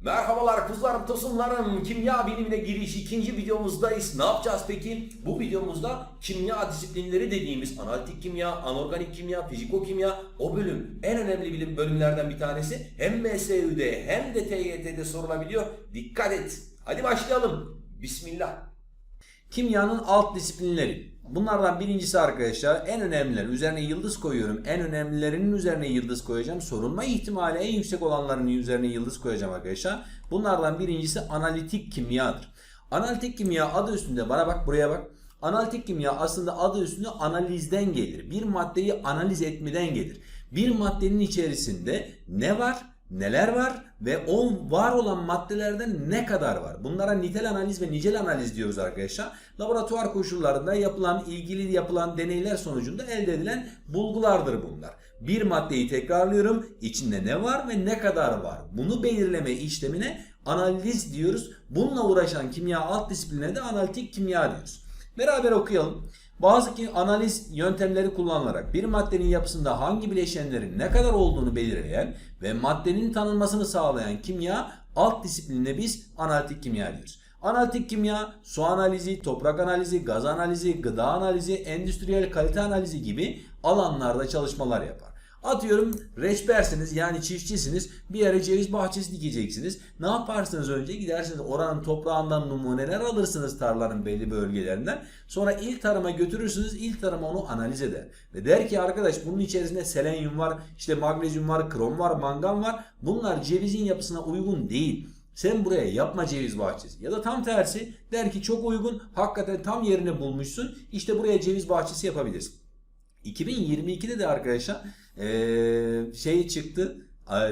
Merhabalar kızlarım, tosunlarım. Kimya bilimine giriş ikinci videomuzdayız. Ne yapacağız peki? Bu videomuzda kimya disiplinleri dediğimiz analitik kimya, anorganik kimya, fizikokimya o bölüm en önemli bilim bölümlerden bir tanesi. Hem MSÜ'de hem de TYT'de sorulabiliyor. Dikkat et. Hadi başlayalım. Bismillah. Kimyanın alt disiplinleri. Bunlardan birincisi arkadaşlar en önemliler. Üzerine yıldız koyuyorum. En önemlilerinin üzerine yıldız koyacağım. Sorulma ihtimali en yüksek olanların üzerine yıldız koyacağım arkadaşlar. Bunlardan birincisi analitik kimyadır. Analitik kimya adı üstünde bana bak buraya bak. Analitik kimya aslında adı üstünde analizden gelir. Bir maddeyi analiz etmeden gelir. Bir maddenin içerisinde ne var? Neler var ve o var olan maddelerden ne kadar var? Bunlara nitel analiz ve nicel analiz diyoruz arkadaşlar. Laboratuvar koşullarında yapılan, ilgili yapılan deneyler sonucunda elde edilen bulgulardır bunlar. Bir maddeyi tekrarlıyorum. İçinde ne var ve ne kadar var? Bunu belirleme işlemine analiz diyoruz. Bununla uğraşan kimya alt disiplinine de analitik kimya diyoruz. Beraber okuyalım. Bazı ki analiz yöntemleri kullanılarak bir maddenin yapısında hangi bileşenlerin ne kadar olduğunu belirleyen ve maddenin tanınmasını sağlayan kimya alt disiplinine biz analitik kimya diyoruz. Analitik kimya su analizi, toprak analizi, gaz analizi, gıda analizi, endüstriyel kalite analizi gibi alanlarda çalışmalar yapar. Atıyorum reçbersiniz yani çiftçisiniz bir yere ceviz bahçesi dikeceksiniz. Ne yaparsınız önce gidersiniz oranın toprağından numuneler alırsınız tarlanın belli bölgelerinden. Sonra il tarıma götürürsünüz il tarım onu analiz eder. Ve der ki arkadaş bunun içerisinde selenyum var işte magnezyum var krom var mangan var. Bunlar cevizin yapısına uygun değil. Sen buraya yapma ceviz bahçesi. Ya da tam tersi der ki çok uygun hakikaten tam yerini bulmuşsun işte buraya ceviz bahçesi yapabilirsin. 2022'de de arkadaşlar şey çıktı.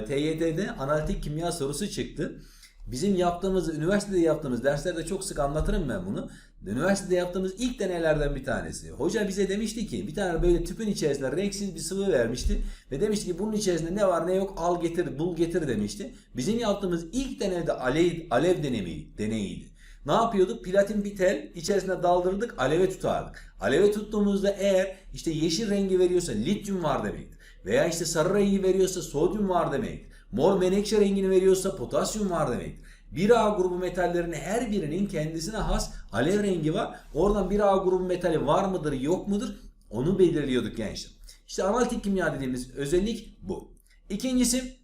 TYT'de analitik kimya sorusu çıktı. Bizim yaptığımız, üniversitede yaptığımız derslerde çok sık anlatırım ben bunu. Üniversitede yaptığımız ilk deneylerden bir tanesi. Hoca bize demişti ki bir tane böyle tüpün içerisinde renksiz bir sıvı vermişti. Ve demişti ki bunun içerisinde ne var ne yok al getir bul getir demişti. Bizim yaptığımız ilk deneyde alev, alev denemeyi, deneyiydi. Ne yapıyorduk? Platin bir tel içerisine daldırdık aleve tutardık. Aleve tuttuğumuzda eğer işte yeşil rengi veriyorsa lityum var demektir. Veya işte sarı rengi veriyorsa sodyum var demektir. Mor menekşe rengini veriyorsa potasyum var demektir. 1A grubu metallerin her birinin kendisine has alev rengi var. Oradan 1A grubu metali var mıdır yok mudur onu belirliyorduk gençler. İşte analitik kimya dediğimiz özellik bu. İkincisi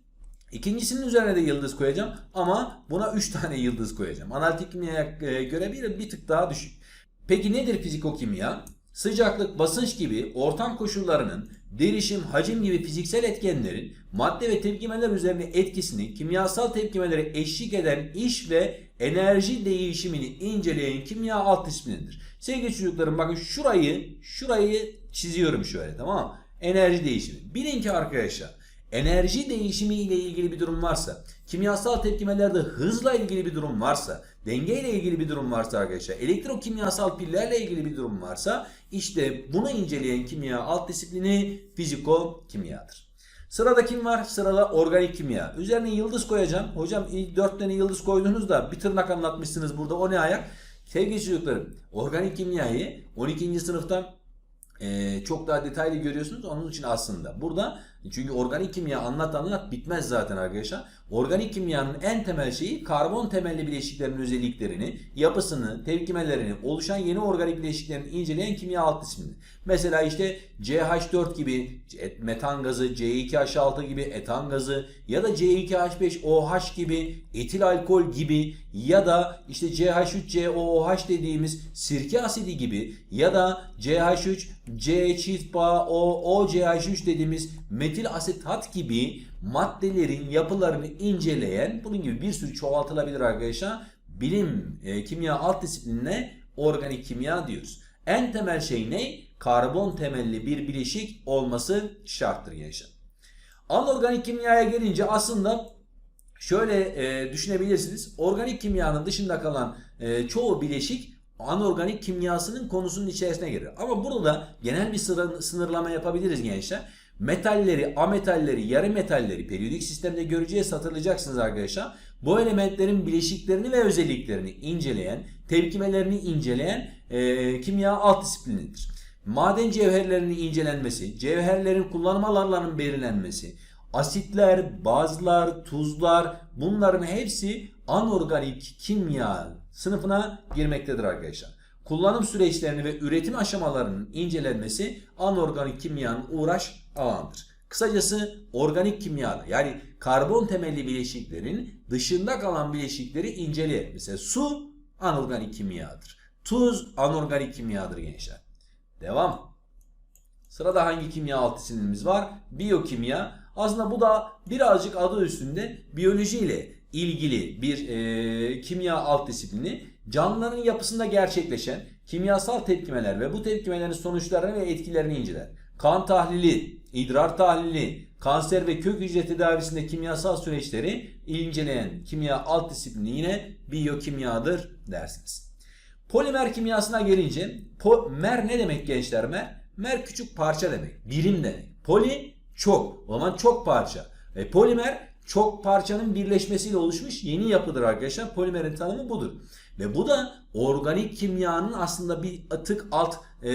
İkincisinin üzerine de yıldız koyacağım ama buna 3 tane yıldız koyacağım. Analitik kimyaya e, göre bir, bir tık daha düşük. Peki nedir fizikokimya? Sıcaklık, basınç gibi ortam koşullarının derişim, hacim gibi fiziksel etkenlerin madde ve tepkimeler üzerine etkisini, kimyasal tepkimelere eşlik eden iş ve enerji değişimini inceleyen kimya alt disiplinidir. Sevgili çocuklarım bakın şurayı, şurayı çiziyorum şöyle tamam mı? Enerji değişimi. Bilin ki arkadaşlar enerji değişimi ile ilgili bir durum varsa, kimyasal tepkimelerde hızla ilgili bir durum varsa, denge ile ilgili bir durum varsa arkadaşlar, elektrokimyasal pillerle ilgili bir durum varsa işte bunu inceleyen kimya alt disiplini fiziko-kimyadır. Sırada kim var? Sırada organik kimya. Üzerine yıldız koyacağım. Hocam 4 tane yıldız koydunuz bir tırnak anlatmışsınız burada. O ne ayak? Sevgili çocuklarım, organik kimyayı 12. sınıftan e, çok daha detaylı görüyorsunuz. Onun için aslında burada çünkü organik kimya anlat anlat bitmez zaten arkadaşlar. Organik kimyanın en temel şeyi karbon temelli bileşiklerin özelliklerini, yapısını, tepkimelerini, oluşan yeni organik bileşiklerini inceleyen kimya alt disiplini. Mesela işte CH4 gibi metan gazı, C2H6 gibi etan gazı ya da C2H5OH gibi etil alkol gibi ya da işte CH3COOH dediğimiz sirke asidi gibi ya da CH3 C çift bağ O OCH3 dediğimiz metil asetat gibi maddelerin yapılarını inceleyen bunun gibi bir sürü çoğaltılabilir arkadaşlar. Bilim e, kimya alt disiplinine organik kimya diyoruz. En temel şey ne? Karbon temelli bir bileşik olması şarttır gençler. Anorganik kimyaya gelince aslında şöyle e, düşünebilirsiniz. Organik kimyanın dışında kalan e, çoğu bileşik anorganik kimyasının konusunun içerisine girer. Ama burada genel bir sınırlama yapabiliriz gençler. Metalleri, ametalleri, yarı metalleri periyodik sistemde göreceğiz hatırlayacaksınız arkadaşlar. Bu elementlerin bileşiklerini ve özelliklerini inceleyen, tepkimelerini inceleyen e, kimya alt disiplinidir. Maden cevherlerinin incelenmesi, cevherlerin kullanım alanlarının belirlenmesi, asitler, bazlar, tuzlar bunların hepsi anorganik kimya sınıfına girmektedir arkadaşlar. Kullanım süreçlerini ve üretim aşamalarının incelenmesi anorganik kimyanın uğraş alanıdır. Kısacası organik kimyada yani karbon temelli bileşiklerin dışında kalan bileşikleri inceleyelim. Mesela su anorganik kimyadır. Tuz anorganik kimyadır gençler. Devam. Sırada hangi kimya alt disiplinimiz var? Biyokimya. Aslında bu da birazcık adı üstünde biyoloji ile ilgili bir e, kimya alt disiplini. Canlıların yapısında gerçekleşen kimyasal tepkimeler ve bu tepkimelerin sonuçlarını ve etkilerini inceler. Kan tahlili, idrar tahlili, kanser ve kök hücre tedavisinde kimyasal süreçleri inceleyen kimya alt disiplini yine biyokimyadır dersiniz. Polimer kimyasına gelince mer ne demek gençler mer? Mer küçük parça demek. Birim demek. Poli çok. O zaman çok parça. Ve polimer çok parçanın birleşmesiyle oluşmuş yeni yapıdır arkadaşlar. Polimerin tanımı budur. Ve bu da organik kimyanın aslında bir tık alt e,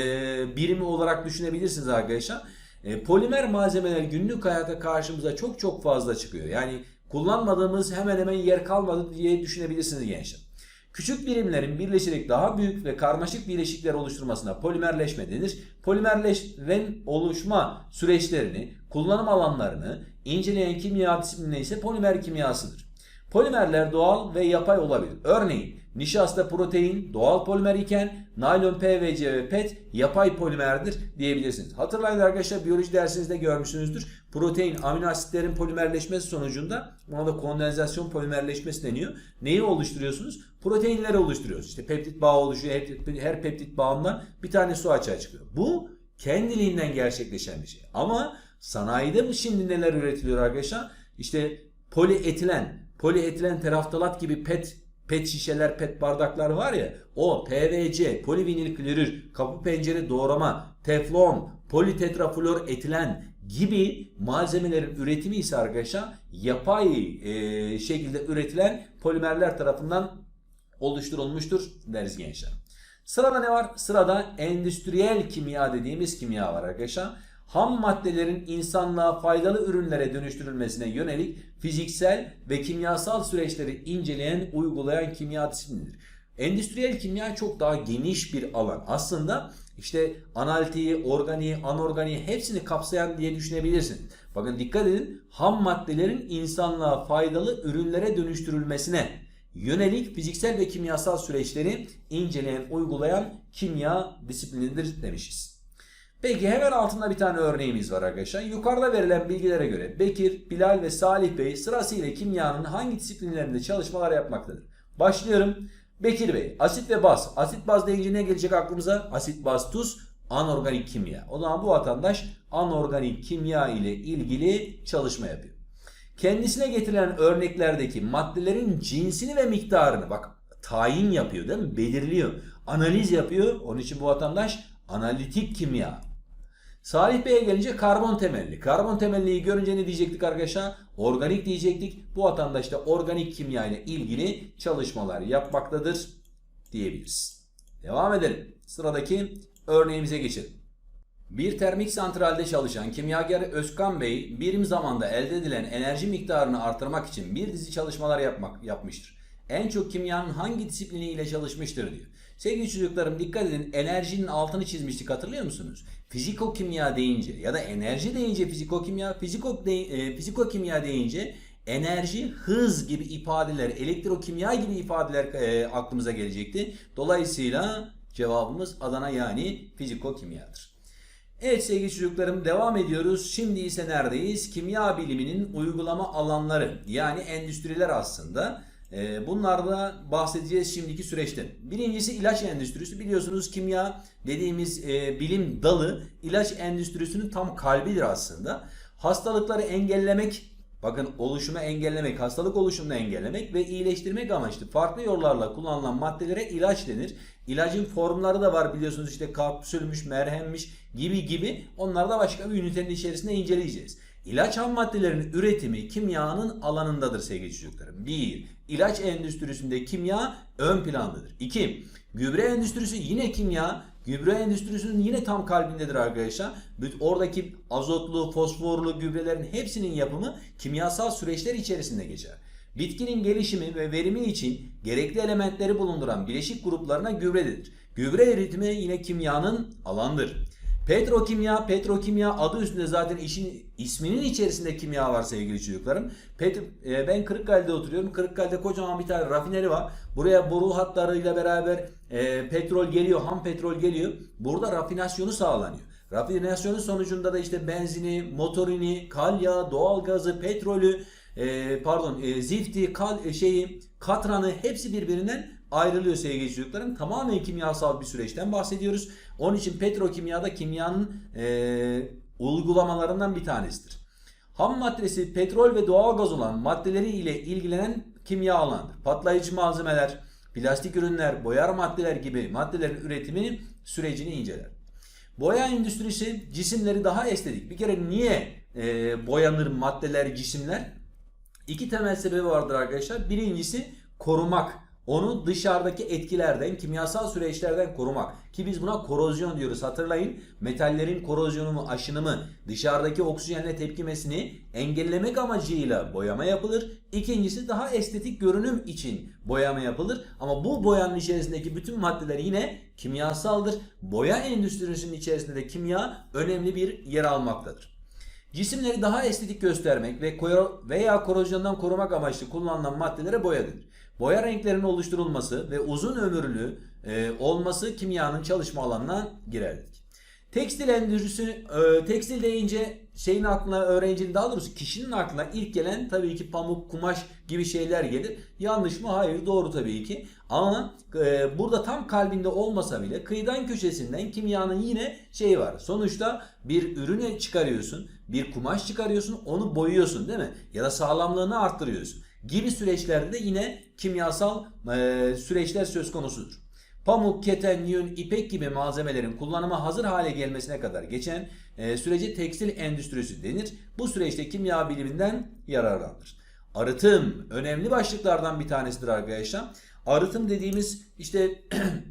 birimi olarak düşünebilirsiniz arkadaşlar. E, polimer malzemeler günlük hayata karşımıza çok çok fazla çıkıyor. Yani kullanmadığımız hemen hemen yer kalmadı diye düşünebilirsiniz gençler. Küçük birimlerin birleşerek daha büyük ve karmaşık bileşikler oluşturmasına polimerleşme denir. Polimerleşen oluşma süreçlerini, kullanım alanlarını inceleyen kimya disipline ise polimer kimyasıdır. Polimerler doğal ve yapay olabilir. Örneğin nişasta protein doğal polimer iken naylon PVC ve PET yapay polimerdir diyebilirsiniz. Hatırlayın arkadaşlar biyoloji dersinizde görmüşsünüzdür. Protein amino asitlerin polimerleşmesi sonucunda ona da kondensasyon polimerleşmesi deniyor. Neyi oluşturuyorsunuz? Proteinleri oluşturuyorsunuz. İşte peptit bağı oluşuyor. Her, her peptit bağından bir tane su açığa çıkıyor. Bu kendiliğinden gerçekleşen bir şey. Ama sanayide mi şimdi neler üretiliyor arkadaşlar? İşte polietilen, polietilen teraftalat gibi pet pet şişeler, pet bardaklar var ya o PVC, polivinil klorür, kapı pencere doğrama, teflon, politetraflor etilen gibi malzemelerin üretimi ise arkadaşlar yapay e, şekilde üretilen polimerler tarafından oluşturulmuştur deriz gençler. Sırada ne var? Sırada endüstriyel kimya dediğimiz kimya var arkadaşlar. Ham maddelerin insanlığa faydalı ürünlere dönüştürülmesine yönelik fiziksel ve kimyasal süreçleri inceleyen, uygulayan kimya disiplinidir. Endüstriyel kimya çok daha geniş bir alan. Aslında işte analitiği, organiği, anorganiği hepsini kapsayan diye düşünebilirsin. Bakın dikkat edin ham maddelerin insanlığa faydalı ürünlere dönüştürülmesine yönelik fiziksel ve kimyasal süreçleri inceleyen, uygulayan kimya disiplinidir demişiz. Peki hemen altında bir tane örneğimiz var arkadaşlar. Yukarıda verilen bilgilere göre Bekir, Bilal ve Salih Bey sırasıyla kimyanın hangi disiplinlerinde çalışmalar yapmaktadır? Başlıyorum. Bekir Bey, asit ve baz. Asit baz deyince ne gelecek aklımıza? Asit, baz, tuz, anorganik kimya. O zaman bu vatandaş anorganik kimya ile ilgili çalışma yapıyor. Kendisine getirilen örneklerdeki maddelerin cinsini ve miktarını bak tayin yapıyor değil mi? Belirliyor. Analiz yapıyor. Onun için bu vatandaş analitik kimya. Salih Bey'e gelince karbon temelli. Karbon temelliyi görünce ne diyecektik arkadaşlar? Organik diyecektik. Bu vatandaş da organik kimya ile ilgili çalışmalar yapmaktadır diyebiliriz. Devam edelim. Sıradaki örneğimize geçelim. Bir termik santralde çalışan kimyager Özkan Bey birim zamanda elde edilen enerji miktarını artırmak için bir dizi çalışmalar yapmak yapmıştır. En çok kimyanın hangi disiplini ile çalışmıştır diyor. Sevgili çocuklarım dikkat edin enerjinin altını çizmiştik hatırlıyor musunuz? Fizikokimya deyince ya da enerji deyince fizikokimya, fiziko, de, e, fizikokimya deyince enerji, hız gibi ifadeler, elektrokimya gibi ifadeler e, aklımıza gelecekti. Dolayısıyla cevabımız Adana yani fizikokimyadır. Evet sevgili çocuklarım devam ediyoruz. Şimdi ise neredeyiz? Kimya biliminin uygulama alanları yani endüstriler aslında. Ee, Bunlarda bahsedeceğiz şimdiki süreçte. Birincisi ilaç endüstrisi. Biliyorsunuz kimya dediğimiz e, bilim dalı ilaç endüstrisinin tam kalbidir aslında. Hastalıkları engellemek, bakın oluşumu engellemek, hastalık oluşumunu engellemek ve iyileştirmek amaçlı farklı yollarla kullanılan maddelere ilaç denir. İlacın formları da var biliyorsunuz işte kapsülmüş, merhemmiş gibi gibi. Onları da başka bir ünitenin içerisinde inceleyeceğiz. İlaç ham maddelerin üretimi kimyanın alanındadır sevgili çocuklarım. 1. İlaç endüstrisinde kimya ön plandadır. 2. Gübre endüstrisi yine kimya. Gübre endüstrisinin yine tam kalbindedir arkadaşlar. Oradaki azotlu, fosforlu gübrelerin hepsinin yapımı kimyasal süreçler içerisinde geçer. Bitkinin gelişimi ve verimi için gerekli elementleri bulunduran bileşik gruplarına gübre denir. Gübre üretimi yine kimyanın alandır. Petrokimya, petrokimya adı üstünde zaten işin isminin içerisinde kimya var sevgili çocuklarım. Pet, e, ben Kırıkkale'de oturuyorum. Kırıkkale'de kocaman bir tane rafineri var. Buraya boru hatlarıyla beraber e, petrol geliyor, ham petrol geliyor. Burada rafinasyonu sağlanıyor. Rafinasyonun sonucunda da işte benzini, motorini, kalya, doğalgazı, petrolü, e, pardon e, zifti, kal, e, şeyi, katranı hepsi birbirinden ayrılıyor sevgili çocuklarım. Tamamen kimyasal bir süreçten bahsediyoruz. Onun için petrokimyada kimyanın e, uygulamalarından bir tanesidir. Ham maddesi petrol ve doğalgaz olan maddeleri ile ilgilenen kimya alanıdır. Patlayıcı malzemeler, plastik ürünler, boyar maddeler gibi maddelerin üretimini sürecini inceler. Boya endüstrisi cisimleri daha estetik. Bir kere niye e, boyanır maddeler, cisimler? İki temel sebebi vardır arkadaşlar. Birincisi korumak. Onu dışarıdaki etkilerden, kimyasal süreçlerden korumak. Ki biz buna korozyon diyoruz. Hatırlayın metallerin korozyonunu, aşınımı, dışarıdaki oksijenle tepkimesini engellemek amacıyla boyama yapılır. İkincisi daha estetik görünüm için boyama yapılır. Ama bu boyanın içerisindeki bütün maddeler yine kimyasaldır. Boya endüstrisinin içerisinde de kimya önemli bir yer almaktadır. Cisimleri daha estetik göstermek ve veya korozyondan korumak amaçlı kullanılan maddelere boya denir. Boya renklerinin oluşturulması ve uzun ömürlü e, olması kimyanın çalışma alanına girer dedik. Tekstil endüstrisi, e, tekstil deyince şeyin aklına öğrencinin daha doğrusu kişinin aklına ilk gelen tabii ki pamuk, kumaş gibi şeyler gelir. Yanlış mı? Hayır doğru tabii ki. Ama e, burada tam kalbinde olmasa bile kıyıdan köşesinden kimyanın yine şeyi var. Sonuçta bir ürünü çıkarıyorsun, bir kumaş çıkarıyorsun, onu boyuyorsun değil mi? Ya da sağlamlığını arttırıyorsun gibi süreçlerde de yine kimyasal e, süreçler söz konusudur. Pamuk, keten, yün, ipek gibi malzemelerin kullanıma hazır hale gelmesine kadar geçen e, sürece tekstil endüstrisi denir. Bu süreçte kimya biliminden yararlanır. Arıtım önemli başlıklardan bir tanesidir arkadaşlar. Arıtım dediğimiz işte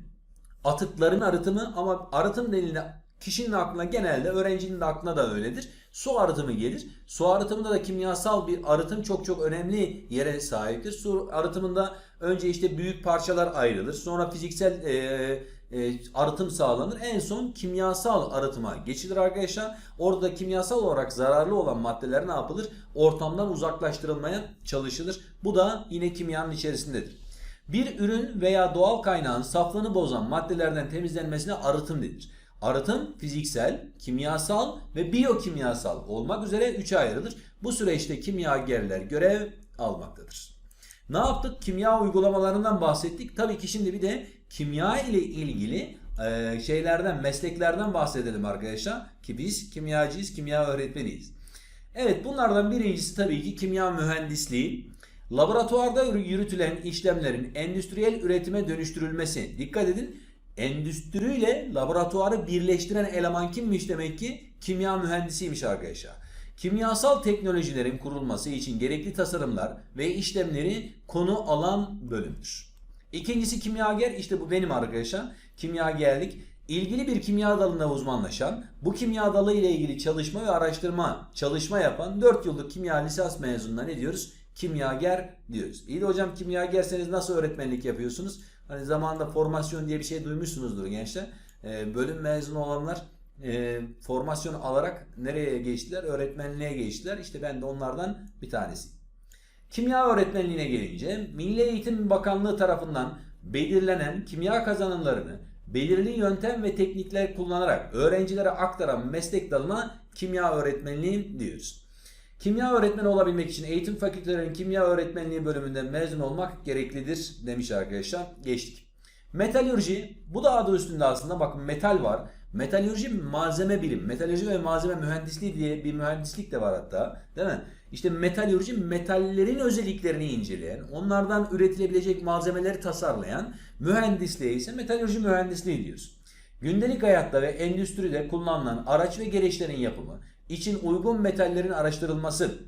atıkların arıtımı ama arıtım denilen kişinin aklına genelde öğrencinin de aklına da öyledir. Su arıtımı gelir. Su arıtımında da kimyasal bir arıtım çok çok önemli yere sahiptir. Su arıtımında önce işte büyük parçalar ayrılır. Sonra fiziksel e, e, arıtım sağlanır. En son kimyasal arıtıma geçilir arkadaşlar. Orada da kimyasal olarak zararlı olan maddeler ne yapılır? Ortamdan uzaklaştırılmaya çalışılır. Bu da yine kimyanın içerisindedir. Bir ürün veya doğal kaynağın saflığını bozan maddelerden temizlenmesine arıtım denir. Arıtım fiziksel, kimyasal ve biyokimyasal olmak üzere üçe ayrılır. Bu süreçte kimyagerler görev almaktadır. Ne yaptık? Kimya uygulamalarından bahsettik. Tabii ki şimdi bir de kimya ile ilgili e, şeylerden, mesleklerden bahsedelim arkadaşlar. Ki biz kimyacıyız, kimya öğretmeniyiz. Evet bunlardan birincisi tabii ki kimya mühendisliği. Laboratuvarda yürütülen işlemlerin endüstriyel üretime dönüştürülmesi. Dikkat edin endüstriyle laboratuvarı birleştiren eleman kimmiş demek ki? Kimya mühendisiymiş arkadaşlar. Kimyasal teknolojilerin kurulması için gerekli tasarımlar ve işlemleri konu alan bölümdür. İkincisi kimyager işte bu benim arkadaşlar. Kimyagerlik ilgili bir kimya dalında uzmanlaşan, bu kimya dalı ile ilgili çalışma ve araştırma, çalışma yapan 4 yıllık kimya lisans mezununa ne diyoruz? Kimyager diyoruz. İyi de hocam kimyagerseniz nasıl öğretmenlik yapıyorsunuz? Hani zamanında formasyon diye bir şey duymuşsunuzdur gençler. Ee, bölüm mezunu olanlar e, formasyon alarak nereye geçtiler? Öğretmenliğe geçtiler. İşte ben de onlardan bir tanesiyim. Kimya öğretmenliğine gelince Milli Eğitim Bakanlığı tarafından belirlenen kimya kazanımlarını belirli yöntem ve teknikler kullanarak öğrencilere aktaran meslek dalına kimya öğretmenliği diyoruz. Kimya öğretmeni olabilmek için eğitim fakültelerinin kimya öğretmenliği bölümünden mezun olmak gereklidir demiş arkadaşlar. Geçtik. Metalürji bu da adı üstünde aslında bakın metal var. Metalürji malzeme bilim. Metalürji ve malzeme mühendisliği diye bir mühendislik de var hatta. Değil mi? İşte metalürji metallerin özelliklerini inceleyen, onlardan üretilebilecek malzemeleri tasarlayan mühendisliğe ise metalürji mühendisliği diyoruz. Gündelik hayatta ve endüstride kullanılan araç ve gereçlerin yapımı, için uygun metallerin araştırılması.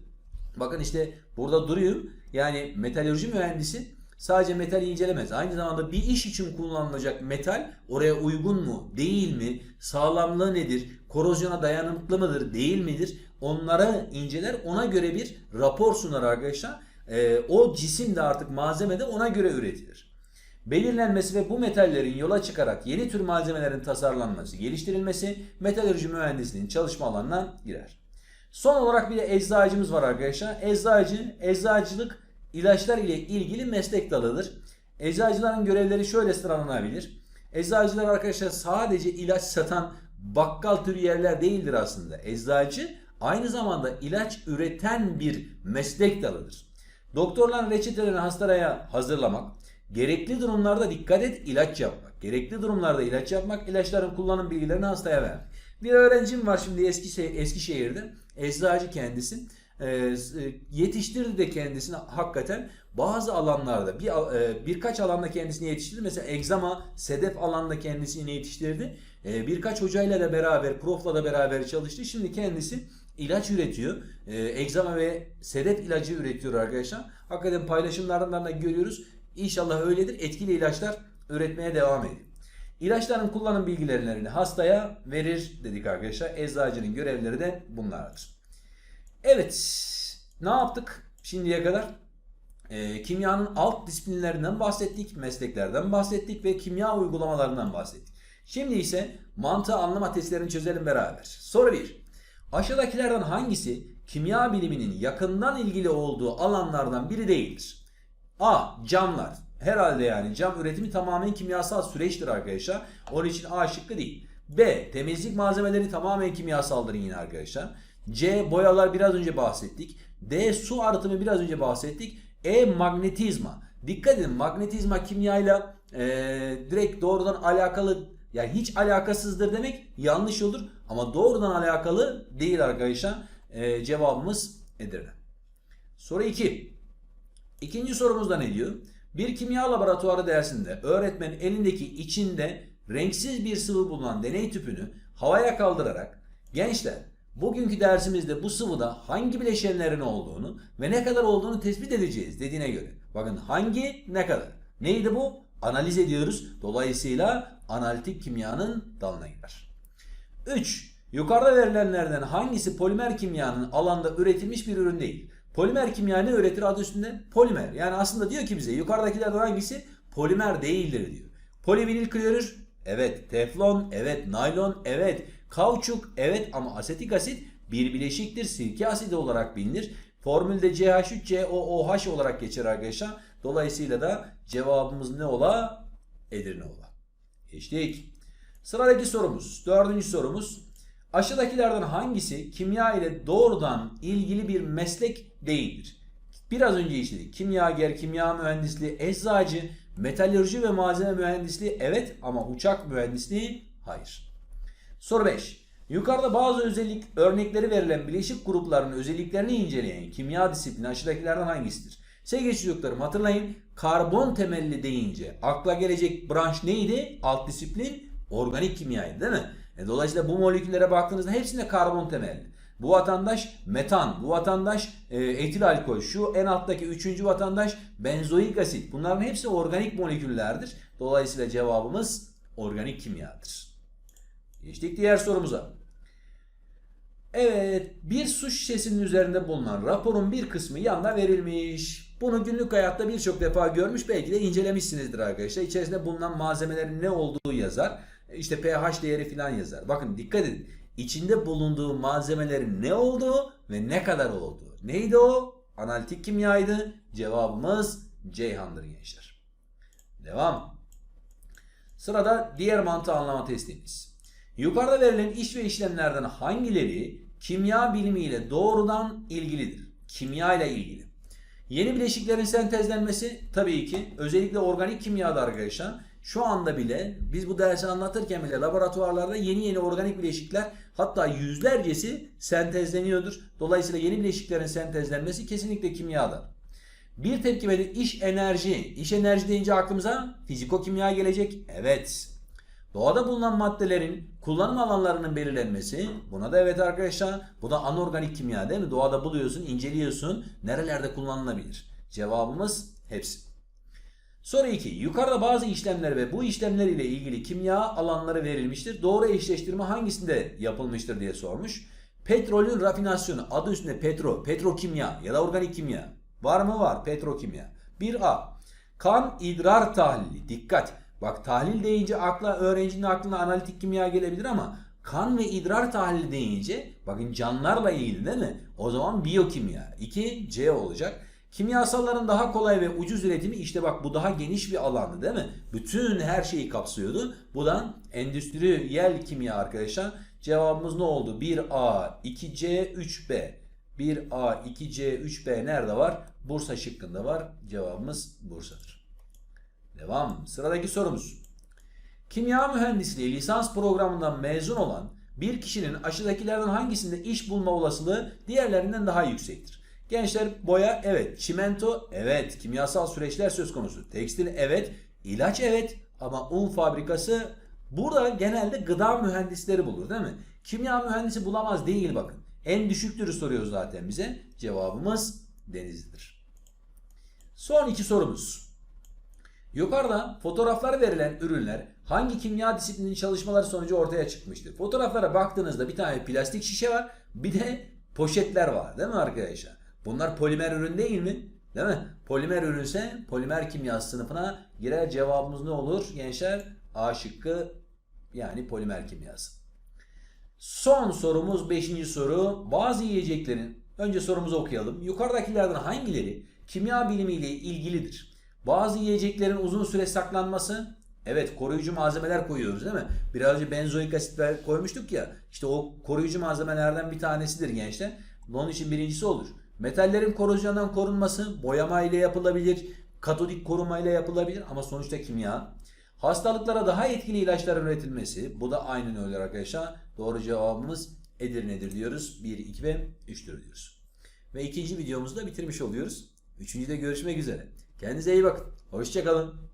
Bakın işte burada duruyorum. Yani metalürji mühendisi sadece metal incelemez. Aynı zamanda bir iş için kullanılacak metal oraya uygun mu, değil mi, sağlamlığı nedir, korozyona dayanıklı mıdır, değil midir? Onlara inceler, ona göre bir rapor sunar arkadaşlar. Ee, o cisim de artık malzeme de ona göre üretilir. Belirlenmesi ve bu metallerin yola çıkarak yeni tür malzemelerin tasarlanması, geliştirilmesi metalürji mühendisliğinin çalışma alanına girer. Son olarak bir de eczacımız var arkadaşlar. Eczacı, eczacılık ilaçlar ile ilgili meslek dalıdır. Eczacıların görevleri şöyle sıralanabilir. Eczacılar arkadaşlar sadece ilaç satan bakkal türü yerler değildir aslında. Eczacı aynı zamanda ilaç üreten bir meslek dalıdır. Doktorların reçetelerini hastalara hazırlamak, gerekli durumlarda dikkat et ilaç yapmak, gerekli durumlarda ilaç yapmak, ilaçların kullanım bilgilerini hastaya vermek. Bir öğrencim var şimdi Eski Eskişehir'de. Eczacı kendisi. Ee, e, yetiştirdi de kendisini hakikaten bazı alanlarda bir e, birkaç alanda kendisini yetiştirdi. Mesela egzama, sedef alanında kendisini yetiştirdi. E, birkaç hocayla da beraber, profla da beraber çalıştı. Şimdi kendisi ilaç üretiyor. E, egzama ve sedef ilacı üretiyor arkadaşlar. Hakikaten paylaşımlarından da görüyoruz. İnşallah öyledir. Etkili ilaçlar üretmeye devam ediyor. İlaçların kullanım bilgilerini hastaya verir dedik arkadaşlar. Eczacının görevleri de bunlardır. Evet, ne yaptık şimdiye kadar? Ee, kimyanın alt disiplinlerinden bahsettik, mesleklerden bahsettik ve kimya uygulamalarından bahsettik. Şimdi ise mantığı anlama testlerini çözelim beraber. Soru 1. Aşağıdakilerden hangisi kimya biliminin yakından ilgili olduğu alanlardan biri değildir? A. Camlar. Herhalde yani cam üretimi tamamen kimyasal süreçtir arkadaşlar. Onun için A şıkkı değil. B. Temizlik malzemeleri tamamen kimyasaldır yine arkadaşlar. C. Boyalar biraz önce bahsettik. D. Su arıtımı biraz önce bahsettik. E. Magnetizma. Dikkat edin magnetizma kimyayla e, direkt doğrudan alakalı yani hiç alakasızdır demek yanlış olur. Ama doğrudan alakalı değil arkadaşlar. E, cevabımız Edirne. Soru 2. İkinci sorumuzda ne diyor? Bir kimya laboratuvarı dersinde öğretmen elindeki içinde renksiz bir sıvı bulunan deney tüpünü havaya kaldırarak gençler bugünkü dersimizde bu sıvıda hangi bileşenlerin olduğunu ve ne kadar olduğunu tespit edeceğiz dediğine göre. Bakın hangi ne kadar. Neydi bu? Analiz ediyoruz. Dolayısıyla analitik kimyanın dalına girer. 3. Yukarıda verilenlerden hangisi polimer kimyanın alanda üretilmiş bir ürün değil? Polimer kimya ne üretir adı üstünde? Polimer. Yani aslında diyor ki bize yukarıdakilerden hangisi polimer değildir diyor. Polivinil klorür evet. Teflon evet. Naylon evet. Kauçuk evet ama asetik asit bir bileşiktir. Sirke asidi olarak bilinir. Formülde CH3COOH olarak geçer arkadaşlar. Dolayısıyla da cevabımız ne ola? Edirne ola. Geçtik. Sıradaki sorumuz. Dördüncü sorumuz. Aşağıdakilerden hangisi kimya ile doğrudan ilgili bir meslek değildir? Biraz önce işledik. Kimyager, kimya mühendisliği, eczacı, metalürji ve malzeme mühendisliği evet ama uçak mühendisliği hayır. Soru 5. Yukarıda bazı özellik örnekleri verilen bileşik grupların özelliklerini inceleyen kimya disiplini aşağıdakilerden hangisidir? Sevgili çocuklarım hatırlayın karbon temelli deyince akla gelecek branş neydi? Alt disiplin organik kimyaydı değil mi? E, dolayısıyla bu moleküllere baktığınızda hepsinde karbon temelli. Bu vatandaş metan, bu vatandaş e, etil alkol, şu en alttaki üçüncü vatandaş benzoik asit. Bunların hepsi organik moleküllerdir. Dolayısıyla cevabımız organik kimyadır. Geçtik diğer sorumuza. Evet, bir su şişesinin üzerinde bulunan raporun bir kısmı yanda verilmiş. Bunu günlük hayatta birçok defa görmüş, belki de incelemişsinizdir arkadaşlar. İçerisinde bulunan malzemelerin ne olduğu yazar. İşte pH değeri falan yazar. Bakın dikkat edin. İçinde bulunduğu malzemelerin ne olduğu ve ne kadar olduğu. Neydi o? Analitik kimyaydı. Cevabımız Ceyhan'dır gençler. Devam. Sırada diğer mantığı anlama testimiz. Yukarıda verilen iş ve işlemlerden hangileri kimya bilimiyle doğrudan ilgilidir? Kimya ile ilgili. Yeni bileşiklerin sentezlenmesi tabii ki özellikle organik kimyada arkadaşlar. Şu anda bile biz bu dersi anlatırken bile laboratuvarlarda yeni yeni organik bileşikler hatta yüzlercesi sentezleniyordur. Dolayısıyla yeni bileşiklerin sentezlenmesi kesinlikle kimyadır. Bir tepkimede iş enerji. İş enerji deyince aklımıza fiziko kimya gelecek. Evet. Doğada bulunan maddelerin kullanım alanlarının belirlenmesi. Buna da evet arkadaşlar. Bu da anorganik kimya değil mi? Doğada buluyorsun, inceliyorsun. Nerelerde kullanılabilir? Cevabımız hepsi. Soru 2. Yukarıda bazı işlemler ve bu işlemler ile ilgili kimya alanları verilmiştir. Doğru eşleştirme hangisinde yapılmıştır diye sormuş. Petrolün rafinasyonu adı üstünde petro, petrokimya ya da organik kimya. Var mı? Var. Petrokimya. 1A. Kan idrar tahlili. Dikkat. Bak tahlil deyince akla öğrencinin aklına analitik kimya gelebilir ama kan ve idrar tahlili deyince bakın canlarla ilgili değil mi? O zaman biyokimya. 2 C olacak. Kimyasalların daha kolay ve ucuz üretimi işte bak bu daha geniş bir alandı değil mi? Bütün her şeyi kapsıyordu. Bu da endüstriyel kimya arkadaşlar. Cevabımız ne oldu? 1A, 2C, 3B. 1A, 2C, 3B nerede var? Bursa şıkkında var. Cevabımız Bursa'dır. Devam. Sıradaki sorumuz. Kimya mühendisliği lisans programından mezun olan bir kişinin aşağıdakilerden hangisinde iş bulma olasılığı diğerlerinden daha yüksektir? Gençler boya evet, çimento evet, kimyasal süreçler söz konusu. Tekstil evet, ilaç evet ama un fabrikası burada genelde gıda mühendisleri bulur değil mi? Kimya mühendisi bulamaz değil bakın. En düşüktürü soruyor zaten bize. Cevabımız Denizli'dir. Son iki sorumuz. Yukarıda fotoğraflar verilen ürünler hangi kimya disiplinin çalışmaları sonucu ortaya çıkmıştır? Fotoğraflara baktığınızda bir tane plastik şişe var, bir de poşetler var değil mi arkadaşlar? Bunlar polimer ürün değil mi? Değil mi? Polimer ürünse polimer kimyası sınıfına girer cevabımız ne olur gençler? A şıkkı yani polimer kimyası. Son sorumuz 5. soru. Bazı yiyeceklerin önce sorumuzu okuyalım. Yukarıdakilerden hangileri kimya bilimiyle ilgilidir? Bazı yiyeceklerin uzun süre saklanması Evet koruyucu malzemeler koyuyoruz değil mi? Biraz önce benzoik asitler koymuştuk ya. İşte o koruyucu malzemelerden bir tanesidir gençler. Onun için birincisi olur. Metallerin korozyondan korunması boyama ile yapılabilir. Katodik koruma ile yapılabilir ama sonuçta kimya. Hastalıklara daha etkili ilaçlar üretilmesi. Bu da aynen öyle arkadaşlar. Doğru cevabımız Edirne'dir diyoruz. 1, 2 ve 3'tür diyoruz. Ve ikinci videomuzu da bitirmiş oluyoruz. Üçüncüde görüşmek üzere. Kendinize iyi bakın. Hoşçakalın.